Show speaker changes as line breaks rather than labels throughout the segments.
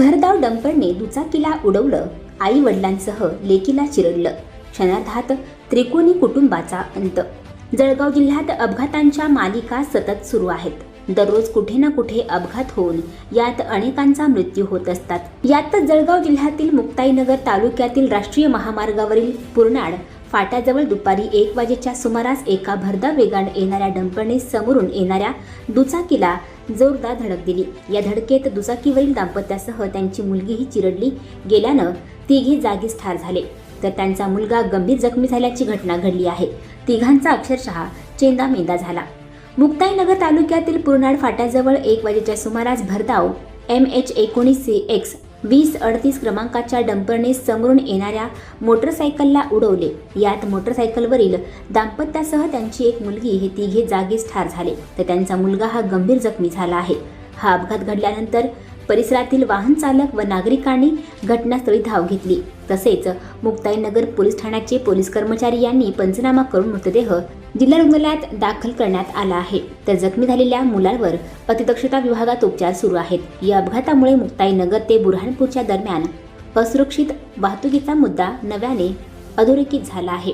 भरधाव डंपरने दुचाकीला उडवलं आई वडिलांसह लेकीला चिरडलं. क्षणार्धात त्रिकोणी कुटुंबाचा अंत. जळगाव जिल्ह्यात अपघातांच्या मालिका सतत सुरू आहेत. दररोज कुठे ना कुठे अपघात होऊन यात अनेकांचा मृत्यू होत असतात. यातच जळगाव जिल्ह्यातील मुक्ताईनगर तालुक्यातील राष्ट्रीय महामार्गावरील पुरनाड फाट्याजवळ दुपारी एक वाजेच्या सुमारास एका भरधाव वेगाने येणाऱ्या डंपरने समोरून येणाऱ्या दुचाकीला जोरदार धडक दिली. या धडकेत दुचाकीवरील दाम्पत्यासह त्यांची मुलगीही चिरडली. गेल्यानं तिघे जागीच ठार झाले. तर त्यांचा मुलगा गंभीर जखमी झाल्याची घटना घडली आहे. तिघांचा अक्षरशः चेंदा मेंदा झाला. मुक्ताईनगर तालुक्यातील पुरनाड फाट्याजवळ एक वाजेच्या सुमारास भरधाव एम एच एकोणीस सी एक्स वीस अडतीस क्रमांकाच्या डंपरने समोरून येणाऱ्या मोटरसायकलला उडवले. यात मोटरसायकलवरील दाम्पत्यासह त्यांची एक मुलगी हे तिघे जागीच ठार झाले. तर त्यांचा मुलगा हा गंभीर जखमी झाला आहे. हा अपघात घडल्यानंतर परिसरातील वाहन चालक व नागरिकांनी घटनास्थळी धाव घेतली. तसेच मुक्ताईनगर पोलीस ठाण्याचे पोलीस कर्मचारी यांनी पंचनामा करून मृतदेह जिल्हा रुग्णालयात दाखल करण्यात आला आहे. तर जखमी झालेल्या मुलांवर अतिदक्षता विभागात उपचार सुरू आहेत. या अपघातामुळे मुक्ताईनगर ते बुरहानपूरच्या दरम्यान असुरक्षित वाहतुकीचा मुद्दा नव्याने अधोरेखित झाला आहे.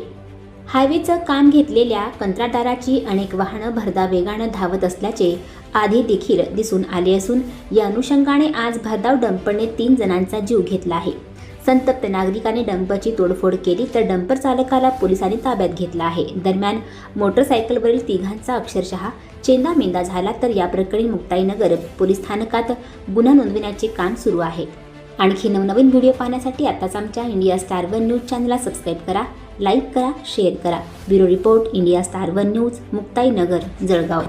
हायवेचं काम घेतलेल्या कंत्राटदाराची अनेक वाहनं भरधाव वेगानं धावत असल्याचे आधी देखील दिसून आले असून या अनुषंगाने आज भरधाव डंपरने तीन जणांचा जीव घेतला आहे. संतप्त नागरिकाने डंपरची तोडफोड केली तर डंपर चालकाला पोलिसांनी ताब्यात घेतला आहे. दरम्यान मोटरसायकलवरील तिघांचा अक्षरशः चेंदामेंदा झाला तर या प्रकरणी मुक्ताईनगर पोलीस स्थानकात गुन्हा नोंदविण्याचे काम सुरू आहे. आणखी नवनवीन व्हिडिओ पाहण्यासाठी आताच आमच्या इंडिया स्टार वन न्यूज चॅनलला सबस्क्राईब करा लाईक करा शेअर करा. Bureau report India star one news Muktainagar Jalgaon.